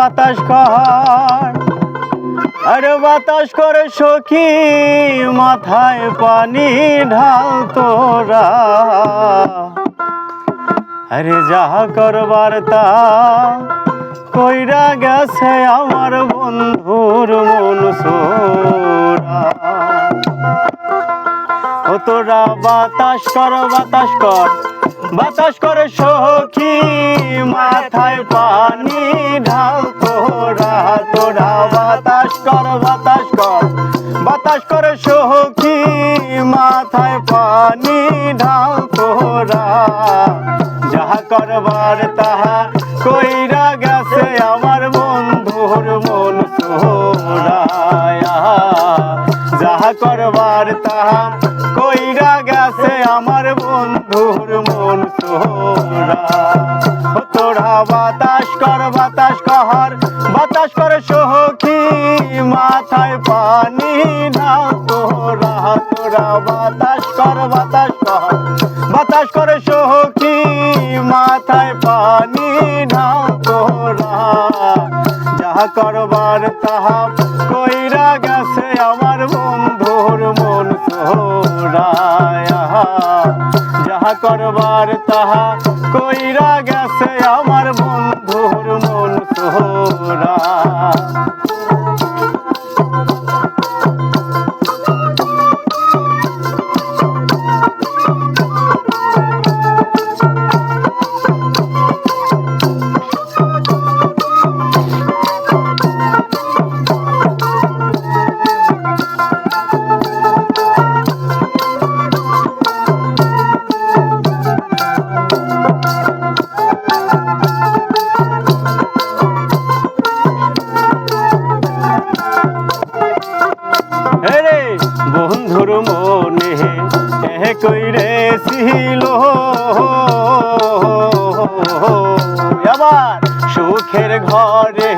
বাতাস কর। আরে বাতাস করে সখী, মাথায় পানি ঢাল তোরা। আরে যাহা করবার তা কইরা গেছে আমার বন্ধুর মন সোরা। ও তোরা বাতাস কর বাতাস কর। বাতাস করে সখী, মাথায় পানি ঢাল তোরা তোরা বাতাস কর বাতাস কর। বাতাস করে সখী, মাথায় পানি ঢাল তোরা। যাহা করবার তাহা কইরা গেছে আমার বন্ধুর মন সোরায়া যাহা করবার তাহা কইরা গেছে আমার বন্ধুর মন ও তোরা বাতাস কর বাতাস কর, বাতাস করে সখী, মাথায় পানি না তোরা। তোরা বাতাস কর বাতাস কর, বাতাস করে সখী, মাথায় পানি না তোরা। যাহা করবার তাহা বন্ধুর মন সোরায়া যাহা করবার তাহা কইরা গেছে আমার এ কইরে ছিল আবার সুখের ঘরে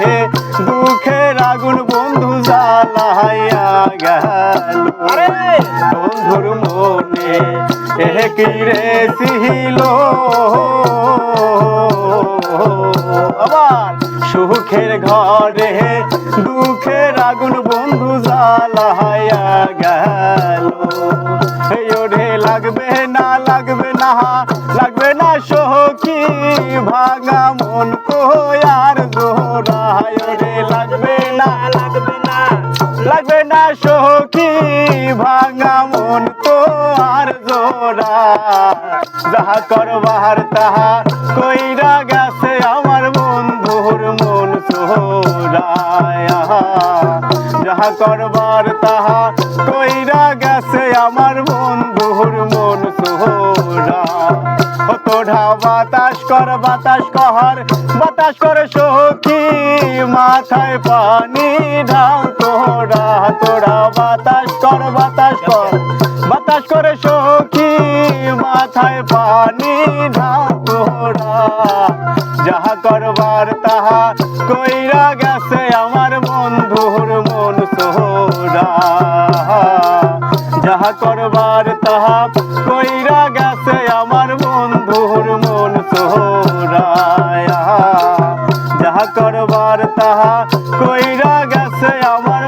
দুঃখের আগুন বন্ধু জ্বালাইয়া গেল। বন্ধুর মনে এ ছিল। আবার সুখের ঘরে দুঃখের আগুন বন্ধু জ্বালাইয়া ভাঙা মন কোয়ার জোড়ায় রে লাগবে না লাগবে না লাগবে না সখী। ভাঙা মন আর জোড়া, যাহা করবার তাহা কইরা গেছে আমার বন্ধুর মন সোরায়া যাহা করবার তাহা কইরা গেছে আমার বন্ধুর মন সোরা ও বাতাস কর বাতাস কর বাতাস কর সখী, মাথায় পানি ঢাল তোরা তোরা, বাতাস কর বাতাস কর, বাতাস করে সখী, মাথায় পানি ঢাল তোরা। যাহা করবার, তাহা কইরা গেছে আমার বন্ধুর মন সোরা যাহা করবার, তাহা কইরা কইরা গেছে আমার